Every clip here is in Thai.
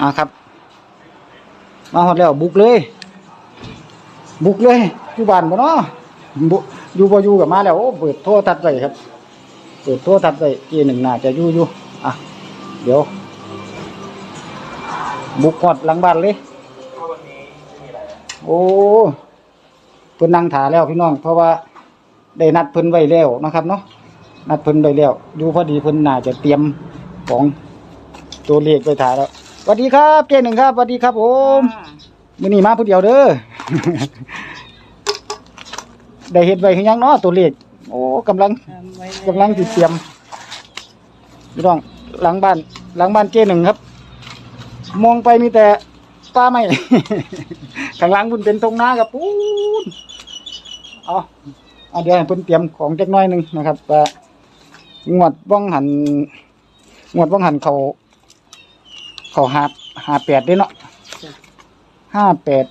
อ่าครับ มาหอดแล้วบุกเลย บุกเลยอยู่บ้านบ่เนาะบุอยู่บ่อยู่กับมาแล้วโอ้เปิดโทรทัศน์ไว้ครับ เปิดโทรทัศน์ไว้เจหนึ่งน่าจะอยู่อยู่อะเดี๋ยว บุกหอดหลังบ้านเลยโอ้เพิ่นนั่งถาแล้วพี่น้อง เพราะว่าได้นัดเพิ่นไว้แล้วนะครับเนาะนัดเพิ่นไว้แล้วอยู่พอดีเพิ่นน่าจะเตรียมของตัวเลขไปถ่ายแล้ว วัสดีครับเจหนึ่งครับสวัสดีครับผมมื้อนี้มาผู้เดียวเด้อ ได้เฮ็ดไว้คือหยังเนาะตัวเลขโอ้กำลังกำลังติดเตรียมพี่น้องหลังบ้าน หลังบ้านเจหนึ่งครับ มองไปมีแต่ป้าไม้ข้างหลังบุญเป็นตรงนาครับปูนเอาเอาเดี๋ยวให้เพิ่นเตรียมของจักหน้อยหนึงนะครับว่างวดบ้องหันงวดบ้องหันเขา เขาหาหาแปดได้เนาะจ้ะห้าแปด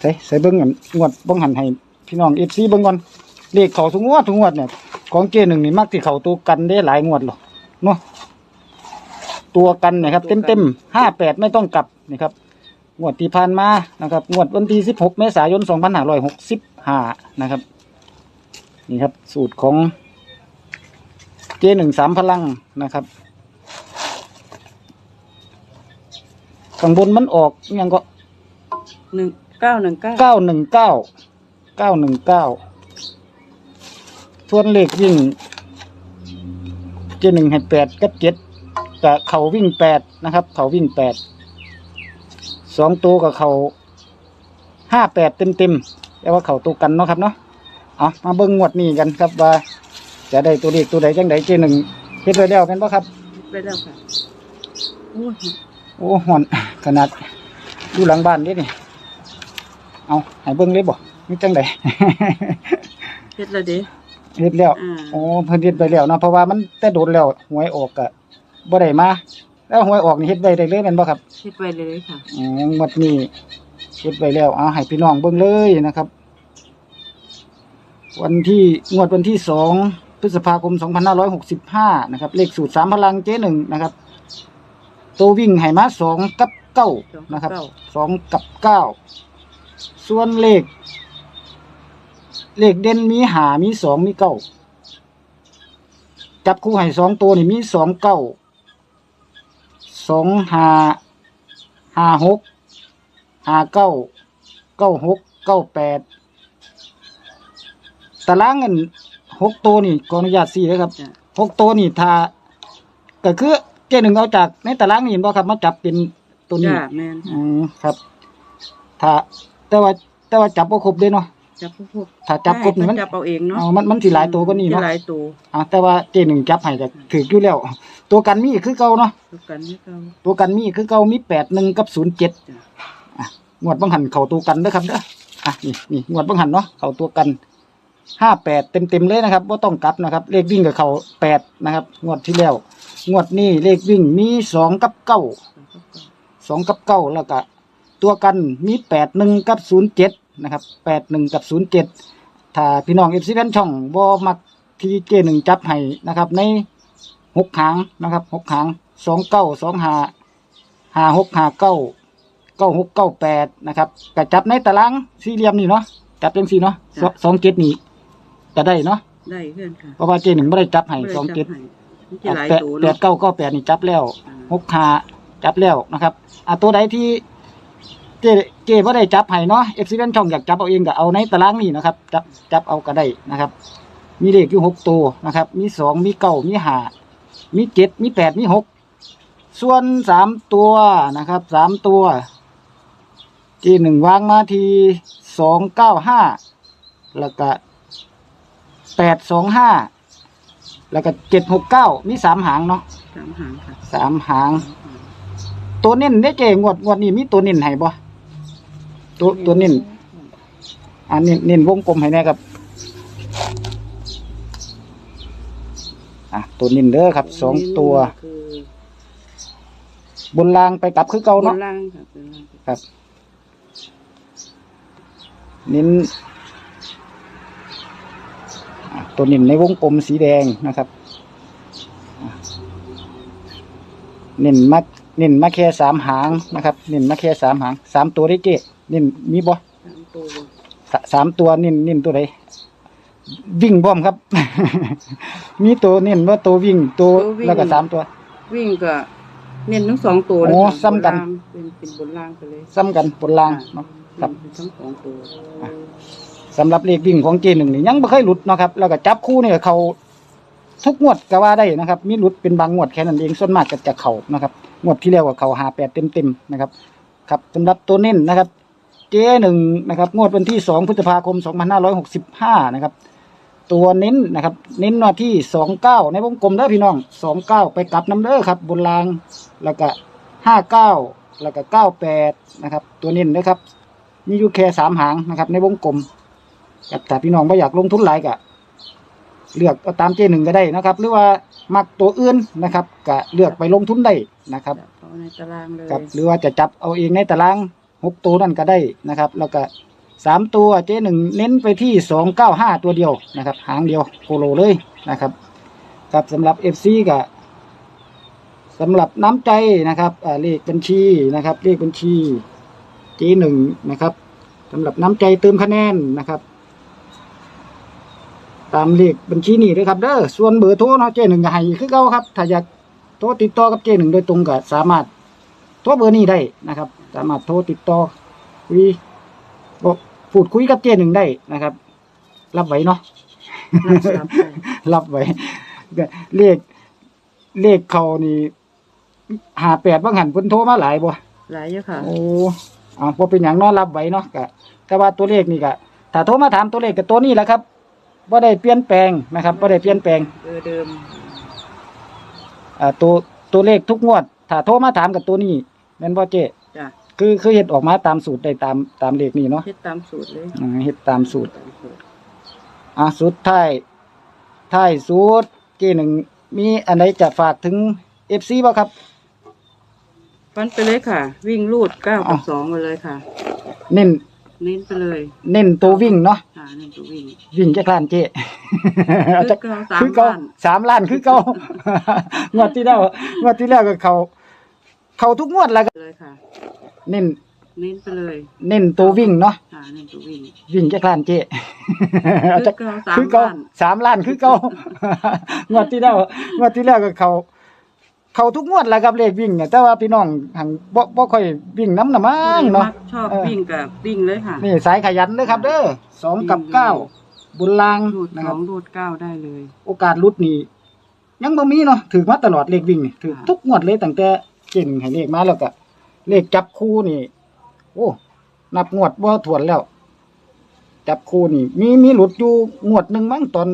ใส่ใส่เบิ้งกันงวดบ้องหันให้พี่น้องเอฟซีเบิ้งก่อนเลขเขาทุกงวดทุกงวดเนี่ยของเจหนึ่งนี่มักที่เขาตัวกันได้หลายงวดหรอกเนาะตัวกันเนะครับ เต็มเต็มห้าแปดไม่ต้องกลับนะครับงวดที่ผ่านมานะครับงวดวันที่สิบหกเมษายนสองพันห้าร้อยหกสิบห้านะครับ นี่ครับ สูตรของเจหนึ่งสามพลังนะครับ ข้างบนมันออกอิหยังก็หนึ่งเก้าหนึ่งเก้าเก้าหนึ่งเก้าเก้าหนึ่งเก้าส่วนเลขวิ่งเจหนึ่งให้แปดกับเจ็ดแต่เขาวิ่งแปดนะครับ เขาวิ่งแปดสองตัวกับเขาห้าแปดเต็มเต็มๆแต่ว่าเขาตัวกันเนาะครับเนาะเอามาเบิ้งงวดนี้กันครับว่า จะได้ตัวเลขตัวใดจังใดเจหนึ่งเฮ็ดไว้แล้วเป็นปะครับ ไปแล้วค่ะโอ้ย โอ้หอนขนาดอยู่หลังบ้านนี่นี่เอาให้เบิ้งเลยบ่นี่จังใดเฮ็ดแล้วเด้เฮ็ดแล้วอ่าโอ้เพิ่นเฮ็ดไปแล้วเนาะเพราะว่ามันแต่โดนแล้วหวยออกก็บ่ได้มาแล้วหวยออกนี่เฮ็ดไว้ได้เลยแม่นบ่ครับเฮ็ดไว้เลยค่ะอืมงวดนี้เฮ็ดไว้แล้วเอาให้พี่น้องเบิ่งเลยนะครับ วันที่งวดวันที่สองพฤษภาคม2565นะครับ เลขสูตรสามพลังเจ๊หนึ่งนะครับ ตัววิ่งให้มาสองกับเก้านะครับสองกับเก้าส่วนเลข เลขเด่นมีหามีสองมีเก้าจับคู่ให้สองตัวนี่มีสองเก้าสองหาหาหกหาเก้าเก้าหกเก้าแปดตารางเงินหกตัวนี่ขออนุญาตสี่เลยครับจ้ะหกตัวนี่ถ้าก็คือ เจหนึ่งเอาจากในตารางนี่เห็นบ่ครับ มาจับเป็นตัวนี้จ้าแม่นอืมครับ ถ้า แต่ว่าแต่ว่าจับบ่ครบเด้เนาะจับพวกพวกถ้าจับครบนี่มันจับเอาเองเนาะเอามันมันสิหลายตัวกว่านี้มีเนาะหลายตัวอ่าแต่ว่าเจหนึ่งจับให้ก็ถืออยู่แล้ว ตัวกันมีคือเก่าเนาะตัวกันให้เขาตัวกันมีคือเก่ามีแปดหนึ่งกับศูนย์เจ็ดจ้ะอะงวดบังหันเข่าตัวกันเด้อครับเด้ออะนี่นี่งวดบังหันเนาะเข่าตัวกันห้าแปดเต็มเต็มๆเลยนะครับว่าต้องกลับนะครับ เลขวิ่งกับเข่าแปดนะครับ งวดที่แล้ว งวดนี้เลขวิ่งมีสองกับเก้าสองกับเก้าแล้วก็ตัวกันมีแปดหนึ่งกับศูนย์เจ็ดนะครับแปดหนึ่งกับศูนย์เจ็ดถ้าพี่น้องเอฟซีแฟนช่องบ่มักที่เจหนึ่งจับให้นะครับในหกหางนะครับหกหางสองเก้าสองหาหาหกหาเก้าเก้าหกเก้าแปดนะครับก็จับในตารางสี่เหลี่ยมนี่เนาะจับเป็นสี่เนาะสองสองเจ็ดนี่ก็ได้เนาะได้เพื่อนค่ะเพราะว่าเจหนึ่งไม่ได้จับให้บ่ได้สองเจ็ด จับให้มันจะหลายแปดตัวแปดเนาะเก้าเก้าแปดนี่จับแล้วอ่าหกขาจับแล้วนะครับอะตัวใดที่เจเจว่าได้จับให้เนาะเอฟซีเนช่องอยากจับเอาเองก็เอาในตารางนี่นะครับ จับจับเอาก็ได้นะครับ มีเลขอยู่หกตัวนะครับ มีสองมีเก้ามีห้ามีเจ็ดมีแปดมีหกส่วนสามตัวนะครับสามตัวที่หนึ่งวางมาทีสองเก้าห้าแล้วก็แปดสองห้า แล้วก็เจ็ดหกเก้ามีสามหางเนาะสามหางค่ะสามหาง ตัวเน้นได้เจงวดงวดนี้มีตัวเน้นให้บ่ตัวตัวเน้นอ่าเน้นเน้นวงกลมให้แน่ครับอะตัวเน้นเด้อครับสองตัว คือบนรางไปกลับคือเก่าบเนาะนล่างค่ะบนล่างครับ เน้นอะ ตัวเน้นในวงกลมสีแดงนะครับอะเน้นมักเน้นมาแค่สามหางนะครับเน้นมาแค่สามหางสามตัวได้เจ๊เน้นมีบ่สามตัวสสามตัวเน้นเน้นตัวใดวิ่งพร้อมครับ มีตัวเน้นว่าตัววิ่งตัวแล้วก็สามตัว วิ่งก็เน้นทั้งสองตัวเลยโอ้ค่ะซ้ำกันบล่างเป็นเป็นบนล่างไปเลยซ้ำกันบนล่างเนาะครับเป็นทั้งสองตัว สำหรับเลขวิ่งของเจหนึ่งนี่ยังไม่เคยหลุดเนาะครับแล้วก็จับคู่เนี่ยเขาทุกงวดก็ว่าได้นะครับ มีหลุดเป็นบางงวดแค่นั้นเองส่วนมากก็จะเขานะครับงวดที่แล้วก็เขาหาแปดเต็มเต็มๆนะครับ ครับสำหรับตัวเน้นนะครับ เจหนึ่งนะครับ งวดวันที่สองพฤษภาคมสองพันห้าร้อยหกสิบห้านะครับ ตัวเน้นนะครับ เน้นหน้าที่สองเก้าในวงกลมเด้อพี่น้องสองเก้าไปกลับน้ำเด้อครับ บนรางแล้วก็ห้าเก้าแล้วก็เก้าแปดนะครับ ตัวเน้นนะครับมีอยู่แค่สามหางนะครับ ในวงกลม กับถ้าพี่น้องไม่อยากลงทุนหลายก็เลือกเอาตามเจหนึ่งก็ได้นะครับ หรือว่ามักตัวอื่นนะครับก็เลือกไปลงทุนได้นะครับจับเอาในตารางเลยครับหรือว่าจะจับเอาเองในตารางหกตัวนั่นก็ได้นะครับ แล้วก็สามตัวเจ๊หนึ่งเน้นไปที่สองเก้าห้าตัวเดียวนะครับ หางเดียวโคโลเลยนะครับครับสำหรับเอฟซีก็สำหรับน้ำใจนะครับอ่าเลขบัญชีนะครับเลขบัญชีเจ๊หนึ่งนะครับสำหรับน้ำใจเติมคะแนนนะครับ ตามเลขบัญชีนี่เลยครับเด้อส่วนเบอร์โทรเนาะเจ๊หนึ่งก็ให้คือเก่าครับ ถ้าอยากโทรติดต่อกับเจ๊หนึ่งโดยตรงก็สามารถโทรเบอร์นี้ได้นะครับ สามารถโทรติดต่อคุยบอกพูดคุยกับเจหนึ่งได้นะครับ รับไหวเนาะรับทราบได้รับไหวก็เลขเลขเขานี่หาแปดบางหันเพิ่นโทรมาหลายบ่หลายเยอะค่ะโอ้อ่าพอเป็นอย่างเน้อรับไหวเนาะก็แต่ว่าตัวเลขนี่ก็ถ้าโทรมาถามตัวเลขกับตัวนี้แหละครับ บ่ได้เปลี่ยนแปลงนะครับบ่ได้เปลี่ยนแปลงเบอร์เดิมอ่าตัวตัวเลขทุกงวด ถ้าโทรมาถามกับตัวนี้แม่นบ่เจจ้ะคือคือเฮ็ดออกมาตามสูตรได้ตามตามเลขนี้เนาะเฮ็ดตามสูตรเลยอ่าเฮ็ดตามสูตรตามสูตรอะสุดท้ายท้ายสูตรเจหนึ่งมีอันไหนจะฝากถึงเอฟซีบ่ครับ ฟันไปเลยค่ะ วิ่งลูดเก้าอ้ากับวสองไปเลยค่ะ เน้นเน้นไปเลย เน้นตัววิ่งเนาะค่ะเน้นตัววิ่งวิ่งจักรล้านเจเอาจักคือเก่าสามคือเก่าล้าน สามล้านคือเก่างวดที่แล้วงวดที่แล้วก็เขา เขาทุกงวดแล้วก็เลยค่ะ เน้นเน้นไปเลยเน้นตัววิ่งเนาะค่ะเน้นตัววิ่งวิ่งจักรล้านเจเอาจัก คือเก่าสามคือเก่าล้านสามล้านคือเก่างวดที่แล้วงวดที่แล้วก็เขาเขาทุกงวดแหล้วครับเลขวิ่งเนี่ยแต่ว่าพี่น้องหังบ่บ่ค่อยวิ่งน้ำน่ะมั้งผู้ใดเนาะมักชอบเออ วิ่งกับวิ่งเลยค่ะ นี่สายขยันเลยครับเด้อ สองกับเก้าบุญลางรูดนะสครัอบ งรูดเก้าได้เลย โอกาสหลุดนี่ยังบ่มีเนาะถือมาตลอดเลขวิ่งนี่ถือค่ะ ทุกงวดเลยตั้งแต่เก่งให้เลขมาแล้วก็เลขจับคู่นี่ โอ้นับงวดบ่ถ้วนแล้ว จับคู่นี่ มีมีหลุดอยู่งวดหนึ่งมั้งตอน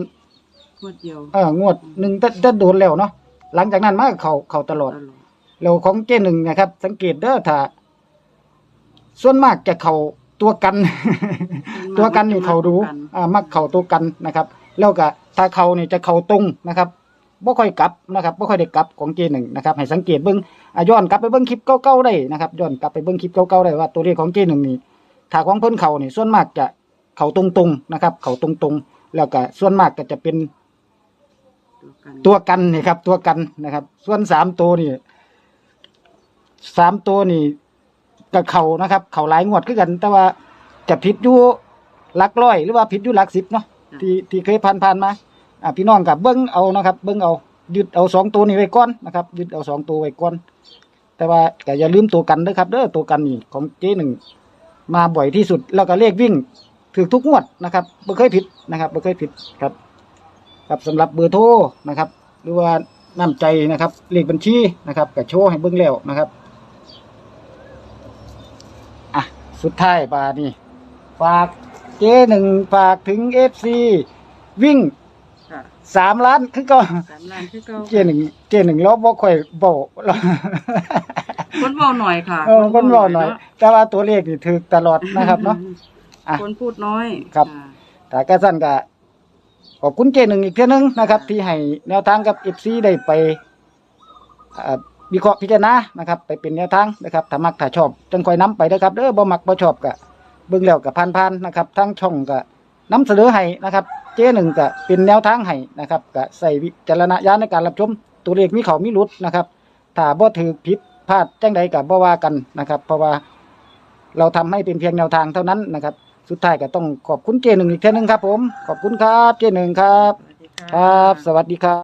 งวดเดียวเอองวดหนึ่งแต่แต่โดนแล้วเนาะหลังจากนั้นมาก็เขาเขาตลอด ตลอดแล้วของเจหนึ่งนะครับ สังเกตเด้อถ้าส่วนมากจะเขา ตัวกัน ตัวกันนี่เขาดูอ่ามักเขาตัวกันนะครับ แล้วก็ถ้าเขานี่จะเขาตรงนะครับบ่ค่อยกลับนะครับบ่ค่อยได้กลับของเจหนึ่งนะครับ ให้สังเกตเบิ้งอะย้อนกลับไปเบิ้งคลิปเก่าๆได้นะครับย้อนกลับไปเบิ้งคลิปเก่าๆได้ว่าตัวเลขของเจหนึ่งนี่ถ้าของเพิ่นเขานี่ส่วนมากจะเขาตรงๆนะครับ เขาตรงๆ แล้วก็ส่วนมากก็จะเป็นตัวกันตัวกันนี่ครับ ตัวกันนะครับ ส่วนสามตัวนี่สามตัวนี่ กับเขานะครับ เขาหลายงวดคือกัน แต่ว่าจะผิดอยู่หลักร้อย หรือว่าผิดอยู่หลักสิบเนาะที่ที่เคยผ่านผ่านๆมาอะพี่น้องกับเบิ้งเอานะครับ เบิ้งเอายึดเอาสองตัวนี้ไว้ก่อนนะครับยึดเอาสองตัวไว้ก่อน แต่ว่าก็อย่าลืมตัวกันเด้อครับเด้อตัวกันนี่ของเจ๊หนึ่งมาบ่อยที่สุดแล้วก็เลขวิ่งถือทุกงวดนะครับไม่เคยผิดนะครับไม่เคยผิดครับครับสำหรับเบอร์โทรนะครับ หรือว่าน้ำใจนะครับเลขบัญชีนะครับก็โชว์ให้เบิ่งแล้วนะครับอะ สุดท้ายบานี่ฝากเจหนึ่งฝากถึงเอฟซีวิ่งค่ะสามล้านคือก็สามล้านคือเก่าเจหนึ่งเจหนึ่งเราบ่ค่อยเบาเรา คนเบาหน่อยค่ะเออคนเบาหน่อย แต่ว่าตัวเลขนี่ถือตลอดนะครับเนาะ อะคนพูดน้อยครับะ แต่ก็สั้นก็ขอบคุณเจหนึ่งอีกเท่านึงนะครับ ที่ให้แนวทางกับเอฟซีได้ไปอ่า วิเคราะห์พิจารณานะครับ ไปเป็นแนวทางนะครับถ้ามักถ้าชอบจังค่อยนํไปนะครับเด้อบ่มักบ่ชอบก็เบิ่งแล้วก็ผ่านๆนะครับทั้งช่องก็นํเสนอให้นะครับ เจหนึ่งก็เป็นแนวทางให้นะครับก็ใส่วิจารณญาณในการรับชมตัวเลขมีเขามีหลุดนะครับถ้าบ่ถือผิดพลาดจังใดกับบ่ว่ากันนะครับ เพราะว่าเราทำให้เป็นเพียงแนวทางเท่านั้นนะครับ สุดท้ายก็ต้องขอบคุณเจหนึ่งอีกเท่านึงครับผม ขอบคุณครับเจหนึ่งครับสวัสดีะครับ สวัสดีครับ